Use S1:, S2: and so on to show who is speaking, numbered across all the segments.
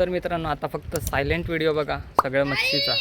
S1: तर मित्रांनो आता फक्त सायलेंट व्हिडिओ बघा सगळ्या मच्छीचा.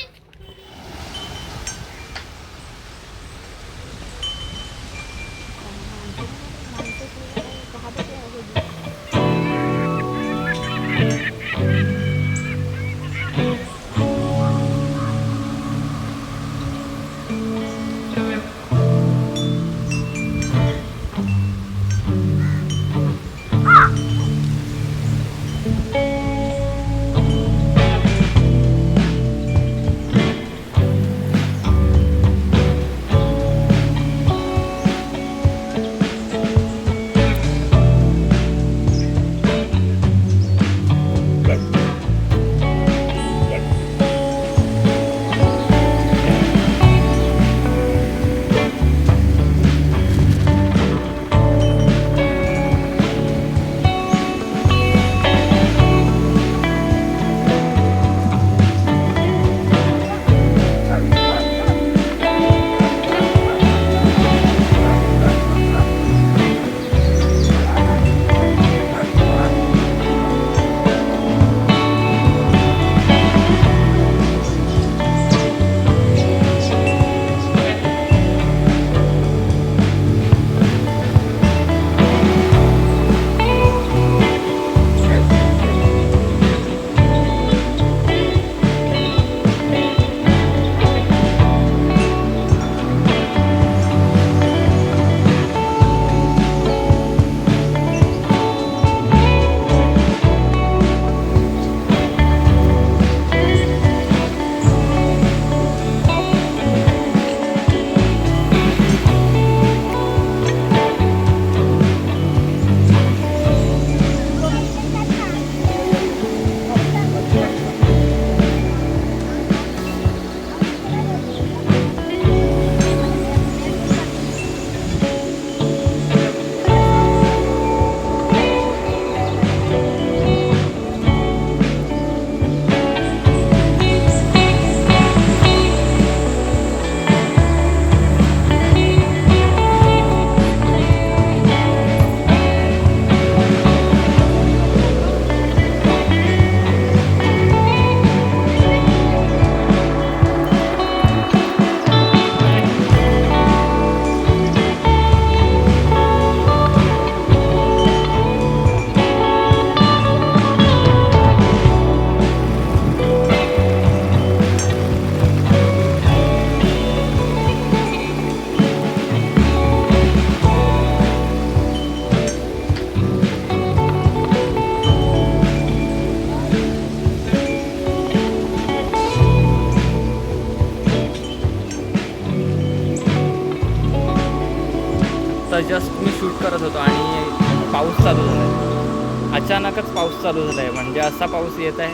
S1: जस्ट मी शूट करत होतो आणि पाऊस चालू झाला आहे अचानकच पाऊस चालू झाला आहे म्हणजे असा पाऊस येत आहे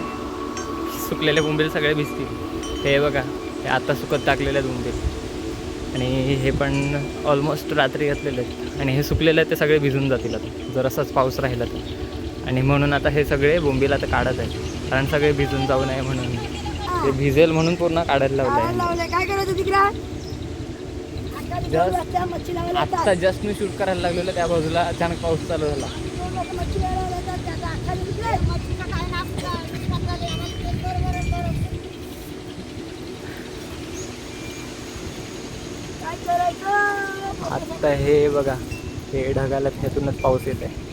S1: सुकलेले बोंबील सगळे भिजतील. हे बघा हे आता सुकत टाकलेले आहेत बोंबील. आणि हे पण ऑलमोस्ट रात्री घातलेले आहेत. आणि हे सुकलेले आहेत ते सगळे भिजून जातील आता. जर असाच पाऊस राहिला तर. आणि म्हणून आता हे सगळे बोंबील आता काढत आहेत. कारण सगळे भिजून जाऊ नये म्हणून. ते भिजेल म्हणून पूर्ण काढायला लावलं आहे
S2: काय करायचं तिकडे?
S1: आत्ता जस्ट मी शूट करायला लागलेलो त्या बाजूला अचानक पाऊस चालू झाला. आत्ता हे बघा हे ढगाला त्यातूनच पाऊस येत आहे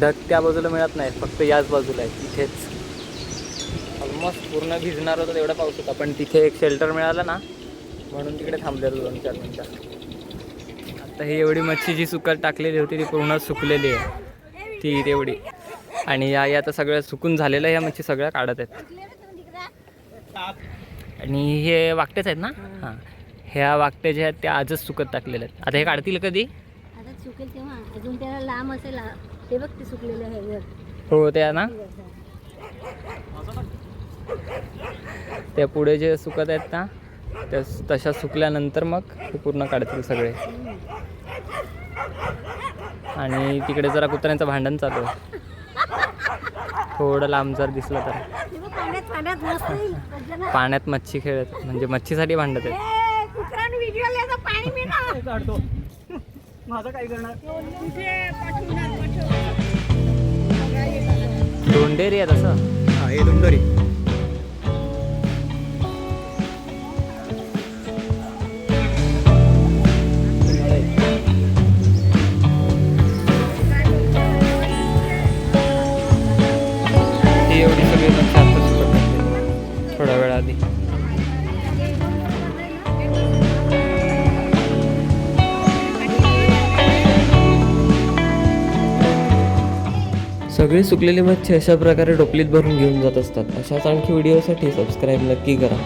S1: ढग त्या बाजूला मिळत नाही फक्त याच बाजूला आहे तिथेच. ऑलमोस्ट पूर्ण भिजणार होता तेवढा पाऊस होता पण तिथे एक शेल्टर मिळालं ना म्हणून तिकडे थांबलेलो दोन चार मिनटं. आता ही एवढी मच्छी जी सुकत टाकलेली होती ती पूर्ण सुकलेली आहे. ती तेवढी. आणि या या आता सगळ्या सुकून झालेल्या ह्या मच्छी सगळ्या काढत आहेत. आणि हे वाकटेच आहेत ना? हां. ह्या वाकटे जे आहेत त्या आजच सुकत टाकलेले आहेत. आता हे काढतील कधी?
S2: आता सुकेल तेव्हा. अजून त्याला लांब असेल ते बघ ते सुकलेलं आहे वर.
S1: हो त्या ना? त्या पुढे जे सुकत आहेत ना त्या तशा सुकल्यानंतर मग ते पूर्ण काढतील सगळे. आणि तिकडे जरा कुत्र्यांचं भांडण चालू आहे. थोडं लांब जर दिसलं तर.
S2: पाण्यात
S1: मच्छी खेळत म्हणजे मच्छीसाठी भांडत आहेत.
S3: माझं काय करणार
S1: दोंडेरी आहे तसं
S2: हे दोंडोरी
S4: सगळी सुकलेली मच्छी अशा प्रकारे टोपलीत भरून घेऊन जात असतात. अशाच आणखी व्हिडिओसाठी सबस्क्राईब नक्की करा.